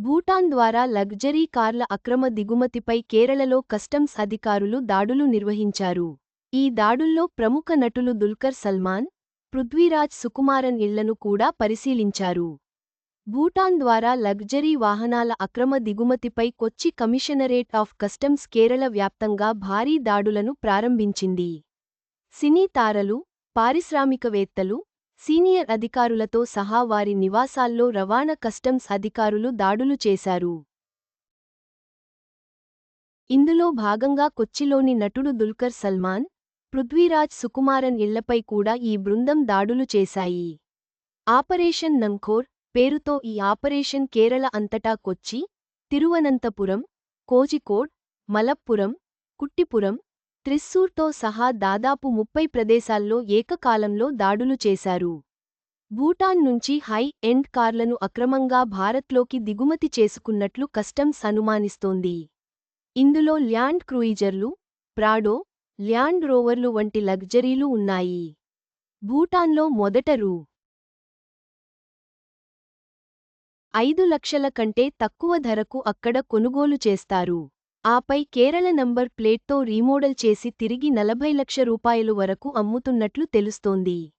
భూటాన్ ద్వారా లగ్జరీ కార్ల అక్రమ దిగుమతిపై కేరళలో కస్టమ్స్ అధికారులు దాడులు నిర్వహించారు. ఈ దాడుల్లో ప్రముఖ నటులు దుల్కర్ సల్మాన్ పృథ్వీరాజ్ సుకుమారన్ ఇళ్ళను కూడా పరిశీలించారు. భూటాన్ ద్వారా లగ్జరీ వాహనాల అక్రమ దిగుమతిపై Kochi commissionerate of customs Kerala వ్యాప్తంగా భారీ దాడులను ప్రారంభించింది. సినీ తారలు పారిశ్రామికవేత్తలు సీనియర్ అధికారులతో సహా వారి నివాసాల్లో రవాణా కస్టమ్స్ అధికారులు దాడులు చేశారు. ఇందులో భాగంగా కొచ్చిలోని నటుడు దుల్కర్ సల్మాన్ పృథ్వీరాజ్ సుకుమారన్ ఇళ్ళపై కూడా ఈ బృందం దాడులు చేశాయి. ఆపరేషన్ నంఖోర్ పేరుతో ఈ ఆపరేషన్ కేరళ అంతటా కొచ్చి తిరువనంతపురం కోజికోడ్ మలప్పురం కుట్టిపురం త్రిస్సూర్తో సహా దాదాపు ముప్పై ప్రదేశాల్లో ఏకకాలంలో దాడులు చేశారు. భూటాన్ నుంచి హై ఎండ్ కార్లను అక్రమంగా భారత్లోకి దిగుమతి చేసుకున్నట్లు కస్టమ్స్ అనుమానిస్తోంది. ఇందులో ల్యాండ్ క్రూయిజర్లు ప్రాడో ల్యాండ్ రోవర్లు వంటి లగ్జరీలు ఉన్నాయి. భూటాన్లో మొదట రూ. ఐదు లక్షల కంటే తక్కువ ధరకు అక్కడ కొనుగోలు చేస్తారు. ఆపై కేరళ నంబర్ ప్లేట్తో రీమోడల్ చేసి తిరిగి నలభై లక్ష రూపాయలు వరకు అమ్ముతున్నట్లు తెలుస్తోంది.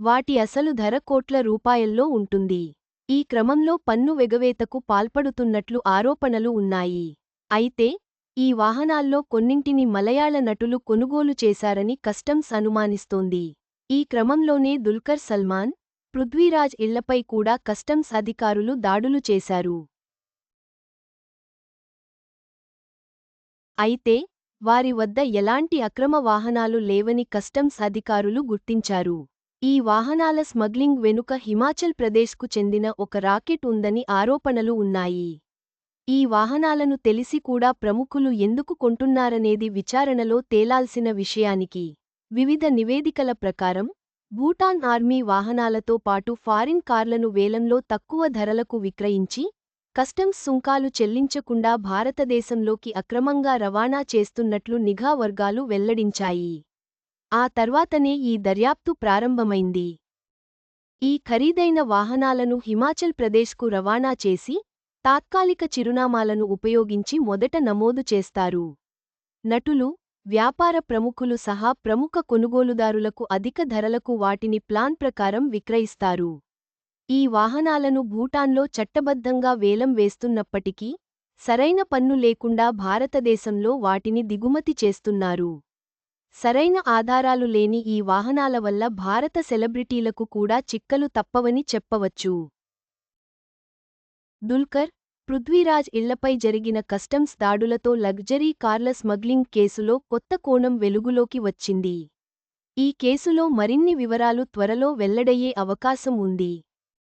వాటి అసలు ధర కోట్ల రూపాయల్లో ఉంటుంది. ఈ క్రమంలో పన్ను వెగవేతకు పాల్పడుతున్నట్లు ఆరోపణలు ఉన్నాయి. అయితే ఈ వాహనాల్లో కొన్నింటిని మలయాళ నటులు కొనుగోలు చేశారని కస్టమ్స్ అనుమానిస్తోంది. ఈ క్రమంలోనే దుల్కర్ సల్మాన్ పృథ్వీరాజ్ ఇళ్ళపై కూడా కస్టమ్స్ అధికారులు దాడులు చేశారు. అయితే వారి వద్ద ఎలాంటి అక్రమ వాహనాలు లేవని కస్టమ్స్ అధికారులు గుర్తించారు. ఈ వాహనాల స్మగ్లింగ్ వెనుక హిమాచల్ ప్రదేశ్కు చెందిన ఒక రాకెట్ ఉందని ఆరోపణలు ఉన్నాయి. ఈ వాహనాలను తెలిసి కూడా ప్రముఖులు ఎందుకు కొంటున్నారనేది విచారణలో తేలాల్సిన విషయానికి. వివిధ నివేదికల ప్రకారం భూటాన్ ఆర్మీ వాహనాలతో పాటు ఫారిన్ కార్లను వేలంలో తక్కువ ధరలకు విక్రయించి కస్టమ్స్ సుంకాలు చెల్లించకుండా భారతదేశంలోకి అక్రమంగా రవాణా చేస్తున్నట్లు నిఘా వర్గాలు వెల్లడించాయి. ఆ తర్వాతనే ఈ దర్యాప్తు ప్రారంభమైంది. ఈ ఖరీదైన వాహనాలను హిమాచల్ ప్రదేశ్కు రవాణా చేసి తాత్కాలిక చిరునామాలను ఉపయోగించి మొదట నమోదు చేస్తారు. నటులు వ్యాపార ప్రముఖులు సహా ప్రముఖ కొనుగోలుదారులకు అధిక ధరలకు వాటిని ప్లాన్ ప్రకారం విక్రయిస్తారు. ఈ వాహనాలను భూటాన్లో చట్టబద్ధంగా వేలం వేస్తున్నప్పటికీ సరైన పన్ను లేకుండా భారతదేశంలో వాటిని దిగుమతి చేస్తున్నారు. సరైన ఆధారాలు లేని ఈ వాహనాల వల్ల భారత సెలబ్రిటీలకు కూడా చిక్కలు తప్పవని చెప్పవచ్చు. దుల్కర్ పృథ్వీరాజ్ ఇళ్ళపై జరిగిన కస్టమ్స్ దాడులతో లగ్జరీ కార్ల స్మగ్లింగ్ కేసులో కొత్త కోణం వెలుగులోకి వచ్చింది. ఈ కేసులో మరిన్ని వివరాలు త్వరలో వెల్లడయ్యే అవకాశం ఉంది.